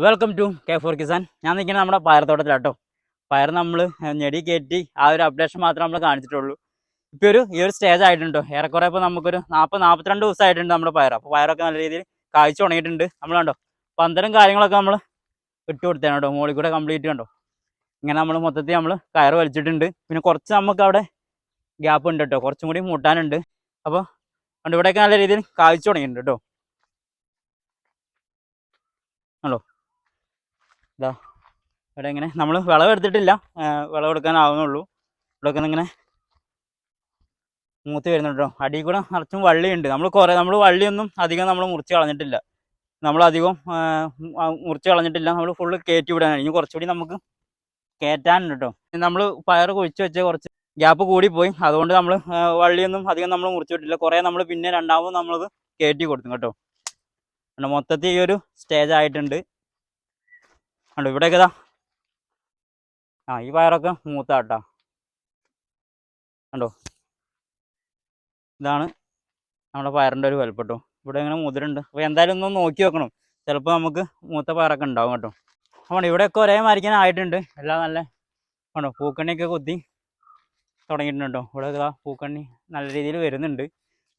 Welcome to K four Kisan ഞാൻ നിൽക്കുന്നത് നമ്മുടെ പയർത്തോട്ടത്തിലാട്ടോ. പയർ നമ്മൾ ഞെടി കയറ്റി ആ ഒരു അപ്ഡേഷൻ മാത്രമേ നമ്മൾ കാണിച്ചിട്ടുള്ളൂ. ഇപ്പോൾ ഒരു ഈ ഒരു സ്റ്റേജ് ആയിട്ടുണ്ടോ ഏറെക്കുറെ ഇപ്പോൾ നമുക്കൊരു നാൽപ്പത് നാൽപ്പത്തിരണ്ട് ദിവസമായിട്ടുണ്ട് നമ്മുടെ പയർ. അപ്പോൾ പയറൊക്കെ നല്ല രീതിയിൽ കാഴ്ച തുടങ്ങിയിട്ടുണ്ട്. നമ്മൾ കണ്ടോ പന്തലും കാര്യങ്ങളൊക്കെ നമ്മൾ ഇട്ട് കൊടുത്തേനെ കേട്ടോ മുകളിൽ കൂടെ കംപ്ലീറ്റ് കണ്ടോ. ഇങ്ങനെ നമ്മൾ മൊത്തത്തിൽ നമ്മൾ കയർ വലിച്ചിട്ടുണ്ട്. പിന്നെ കുറച്ച് നമുക്ക് അവിടെ ഗ്യാപ്പ് ഉണ്ട് കേട്ടോ കുറച്ചും കൂടി മുട്ടാനുണ്ട്. അപ്പോൾ കണ്ടോ ഇവിടെയൊക്കെ നല്ല രീതിയിൽ കാഴ്ച തുടങ്ങിയിട്ടുണ്ട് കേട്ടോ ഇവിടെ ഇങ്ങനെ നമ്മൾ വിളവെടുത്തിട്ടില്ല വിളവെടുക്കാനാവുന്നുള്ളൂ ഇവിടെയൊക്കെ ഇങ്ങനെ മൂത്ത് വരുന്നുണ്ട് അടി കൂടെ നിറച്ചും വള്ളിയുണ്ട്. നമ്മൾ കുറേ നമ്മൾ വള്ളിയൊന്നും അധികം നമ്മൾ മുറിച്ച് കളഞ്ഞിട്ടില്ല. നമ്മൾ അധികം മുറിച്ച് കളഞ്ഞിട്ടില്ല. നമ്മൾ ഫുള്ള് കയറ്റി വിടാനാണ്. ഇനി കുറച്ചുകൂടി നമുക്ക് കയറ്റാനുണ്ട് കേട്ടോ നമ്മൾ പയർ കുഴിച്ച് വെച്ച കുറച്ച് ഗ്യാപ്പ് കൂടിപ്പോയി. അതുകൊണ്ട് നമ്മൾ വള്ളിയൊന്നും അധികം നമ്മൾ മുറിച്ച് വിട്ടില്ല. കുറേ നമ്മൾ പിന്നെ രണ്ടാമത് നമ്മളത് കയറ്റി കൊടുത്തു കേട്ടോ. മൊത്തത്തിൽ ഈ ഒരു സ്റ്റേജ് ആയിട്ടുണ്ട്. കണ്ടോ ഇവിടെ ഇതാ. ആ ഈ പയറൊക്കെ മൂത്താട്ടാ. കണ്ടോ? ഇതാണ് നമ്മുടെ പയറിന്റെ ഒരു വലുപ്പം കേട്ടോ ഇവിടെ ഇങ്ങനെ മുതിരുണ്ട് അപ്പോൾ എന്തായാലും ഒന്ന് നോക്കി വെക്കണം. ചിലപ്പോൾ നമുക്ക് മൂത്ത പയറൊക്കെ ഉണ്ടാവും കേട്ടോ. അപ്പോൾ ഇവിടെയൊക്കെ ഒരേ മരിക്കാൻ ആയിട്ടുണ്ട്. എല്ലാം നല്ല കണ്ടോ പൂക്കണ്ണിയൊക്കെ കൊത്തി തുടങ്ങിയിട്ടുണ്ട്. ഇവിടെ ഇതാ പൂക്കണ്ണി നല്ല രീതിയിൽ വരുന്നുണ്ട്.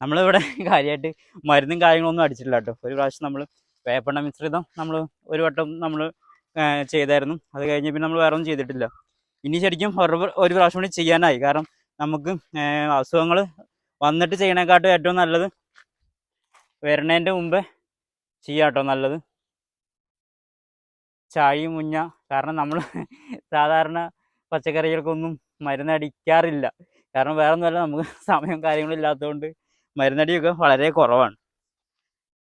നമ്മളിവിടെ കാര്യമായിട്ട് മരുന്നും കാര്യങ്ങളൊന്നും അടിച്ചിട്ടില്ല കേട്ടോ. ഒരു പ്രാവശ്യം നമ്മൾ വേപ്പെണ്ണ മിശ്രിതം നമ്മൾ ഒരു വട്ടം നമ്മൾ ചെയ്തായിരുന്നു. അത് കഴിഞ്ഞ് പിന്നെ നമ്മൾ വേറെ ഒന്നും ചെയ്തിട്ടില്ല. ഇനി ശരിക്കും ഒരു പ്ര- ഒരു പ്രാവശ്യം കൂടി ചെയ്യാനായി. കാരണം നമുക്ക് അസുഖങ്ങൾ വന്നിട്ട് ചെയ്യണേക്കാട്ടും ഏറ്റവും നല്ലത് വരണേന്റെ മുമ്പേ ചെയ്യാം കേട്ടോ നല്ലത്. ചായയും മുഞ്ഞ. കാരണം നമ്മൾ സാധാരണ പച്ചക്കറികൾക്കൊന്നും മരുന്നടിക്കാറില്ല. കാരണം വേറെ ഒന്നുമല്ല നമുക്ക് സമയം കാര്യങ്ങളും ഇല്ലാത്തതുകൊണ്ട് മരുന്നടിയൊക്കെ വളരെ കുറവാണ്.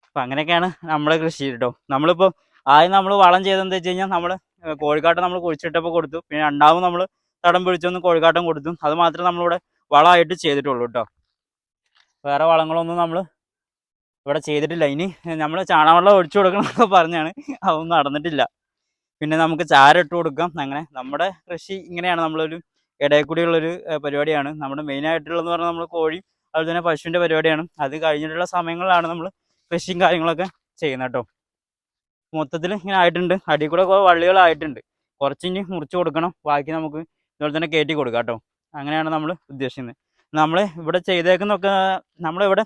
അപ്പം അങ്ങനെയൊക്കെയാണ് നമ്മളെ കൃഷി കേട്ടോ നമ്മളിപ്പോൾ ആദ്യം നമ്മൾ വളം ചെയ്തെന്ന് വെച്ച് കഴിഞ്ഞാൽ നമ്മൾ കോഴിക്കാട്ടം നമ്മൾ കുഴിച്ചിട്ടപ്പോൾ കൊടുത്തു. പിന്നെ രണ്ടാമത് നമ്മൾ തടം പിടിച്ചൊന്ന് കോഴിക്കാട്ടം കൊടുത്തു. അത് മാത്രമേ നമ്മളിവിടെ വളമായിട്ട് ചെയ്തിട്ടുള്ളൂ കേട്ടോ വേറെ വളങ്ങളൊന്നും നമ്മൾ ഇവിടെ ചെയ്തിട്ടില്ല. ഇനി നമ്മൾ ചാണകവെള്ളം ഒഴിച്ചു കൊടുക്കണം എന്നൊക്കെ പറഞ്ഞാണ്. അതൊന്നും നടന്നിട്ടില്ല. പിന്നെ നമുക്ക് ചാര ഇട്ട് കൊടുക്കാം. അങ്ങനെ നമ്മുടെ കൃഷി ഇങ്ങനെയാണ്. നമ്മളൊരു ഇടയിൽ കൂടിയുള്ളൊരു പരിപാടിയാണ്. നമ്മുടെ മെയിൻ ആയിട്ടുള്ളതെന്ന് പറഞ്ഞാൽ നമ്മൾ കോഴി അതുപോലെ തന്നെ പശുവിന്റെ പരിപാടിയാണ്. അത് കഴിഞ്ഞിട്ടുള്ള സമയങ്ങളിലാണ് നമ്മൾ കൃഷിയും കാര്യങ്ങളൊക്കെ ചെയ്യുന്നത് കേട്ടോ മൊത്തത്തിൽ ഇങ്ങനെ ആയിട്ടുണ്ട്. അടിയിൽ കൂടെ വള്ളികളായിട്ടുണ്ട്. കുറച്ച് ഇനി മുറിച്ച് കൊടുക്കണം. ബാക്കി നമുക്ക് ഇതുപോലെ തന്നെ കയറ്റി കൊടുക്കാം കേട്ടോ. അങ്ങനെയാണ് നമ്മൾ ഉദ്ദേശിക്കുന്നത്. നമ്മൾ ഇവിടെ ചെയ്തേക്കുന്നൊക്കെ നമ്മളിവിടെ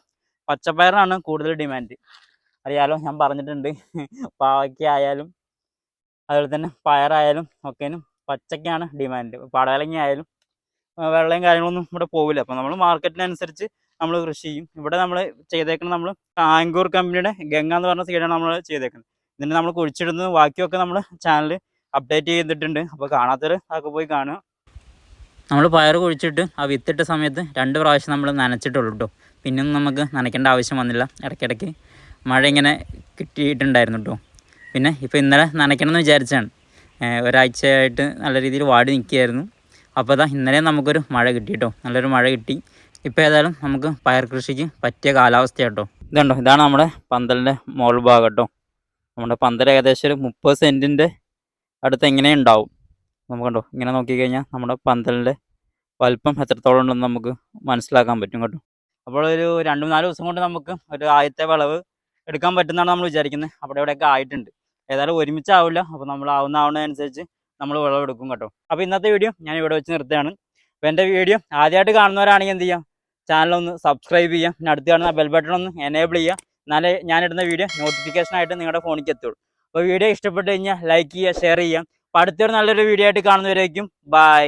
പച്ചപ്പയറാണ് കൂടുതൽ ഡിമാൻഡ്. അറിയാലോ ഞാൻ പറഞ്ഞിട്ടുണ്ട്. പാവയ്ക്ക ആയാലും അതുപോലെ തന്നെ പയറായാലും ഒക്കേനും പച്ചക്കാണ് ഡിമാൻഡ്. പടവലങ്ങ ആയാലും വെള്ളയും കാര്യങ്ങളൊന്നും ഇവിടെ പോവില്ല. അപ്പം നമ്മൾ മാർക്കറ്റിനനുസരിച്ച് നമ്മൾ കൃഷി ചെയ്യും. ഇവിടെ നമ്മൾ ചെയ്തേക്കുന്നത് നമ്മൾ ആങ്കൂർ കമ്പനിയുടെ ഗംഗ എന്ന് പറഞ്ഞ സീഡാണ് നമ്മൾ ചെയ്തേക്കുന്നത്. ഇതിന് നമ്മൾ കുഴിച്ചിടുന്ന ബാക്കിയൊക്കെ നമ്മൾ ചാനൽ അപ്ഡേറ്റ് ചെയ്തിട്ടുണ്ട്. അപ്പോൾ കാണാത്തവർ അതൊക്കെ പോയി കാണുക. നമ്മൾ പയർ കുഴിച്ചിട്ട് ആ വിത്തിട്ട സമയത്ത് രണ്ട് പ്രാവശ്യം നമ്മൾ നനച്ചിട്ടുള്ളൂ കേട്ടോ പിന്നൊന്നും നമുക്ക് നനയ്ക്കേണ്ട ആവശ്യം വന്നില്ല. ഇടയ്ക്കിടയ്ക്ക് മഴ ഇങ്ങനെ കിട്ടിയിട്ടുണ്ടായിരുന്നു കേട്ടോ പിന്നെ ഇപ്പോൾ ഇന്നലെ നനയ്ക്കണം എന്ന് വിചാരിച്ചാണ് ഒരാഴ്ചയായിട്ട് നല്ല രീതിയിൽ വാടി നിൽക്കുകയായിരുന്നു. അപ്പോൾ അതാ ഇന്നലെ നമുക്കൊരു മഴ കിട്ടി കേട്ടോ നല്ലൊരു മഴ കിട്ടി. ഇപ്പോൾ ഏതായാലും നമുക്ക് പയർ കൃഷിക്ക് പറ്റിയ കാലാവസ്ഥ കേട്ടോ ഇതുണ്ടോ? ഇതാണ് നമ്മുടെ പന്തലിന്റെ മോൾ ഭാഗം കേട്ടോ നമ്മുടെ പന്തൽ ഏകദേശം ഒരു മുപ്പത് സെന്റിന്റെ അടുത്ത് എങ്ങനെ ഉണ്ടാവും? നമുക്കുണ്ടോ ഇങ്ങനെ നോക്കിക്കഴിഞ്ഞാൽ നമ്മുടെ പന്തലിന്റെ വലിപ്പം എത്രത്തോളം ഉണ്ടെന്ന് നമുക്ക് മനസ്സിലാക്കാൻ പറ്റും കേട്ടോ. അപ്പോൾ ഒരു രണ്ട് നാല് ദിവസം കൊണ്ട് നമുക്ക് ഒരു ആദ്യത്തെ വിളവ് എടുക്കാൻ പറ്റുന്നതാണ് നമ്മൾ വിചാരിക്കുന്നത്. അവിടെ ഇവിടെയൊക്കെ ആയിട്ടുണ്ട്. ഏതായാലും ഒരുമിച്ചാവില്ല. അപ്പോൾ നമ്മൾ ആവുന്ന ആവുന്നതനുസരിച്ച് നമ്മൾ വിളവെടുക്കും കേട്ടോ. അപ്പോൾ ഇന്നത്തെ വീഡിയോ ഞാൻ ഇവിടെ വെച്ച് നിർത്തുകയാണ്. അപ്പോൾ എന്റെ വീഡിയോ ആദ്യമായിട്ട് കാണുന്നവരാണെങ്കിൽ എന്ത് ചെയ്യാം? ചാനലൊന്ന് സബ്സ്ക്രൈബ് ചെയ്യാം പിന്നെ അടുത്ത് കാണുന്ന ബെൽ ബട്ടൺ ഒന്ന് എനേബിൾ ചെയ്യുക. എന്നാലേ ഞാനിടുന്ന വീഡിയോ നോട്ടിഫിക്കേഷൻ ആയിട്ട് നിങ്ങളുടെ ഫോണിലേക്ക് എത്തുള്ളൂ. അപ്പോൾ വീഡിയോ ഇഷ്ടപ്പെട്ട് കഴിഞ്ഞാൽ ലൈക്ക് ചെയ്യുക ഷെയർ ചെയ്യുക. അപ്പോൾ അടുത്തൊരു നല്ലൊരു വീഡിയോ ആയിട്ട് കാണുന്നവരേക്കും ബൈ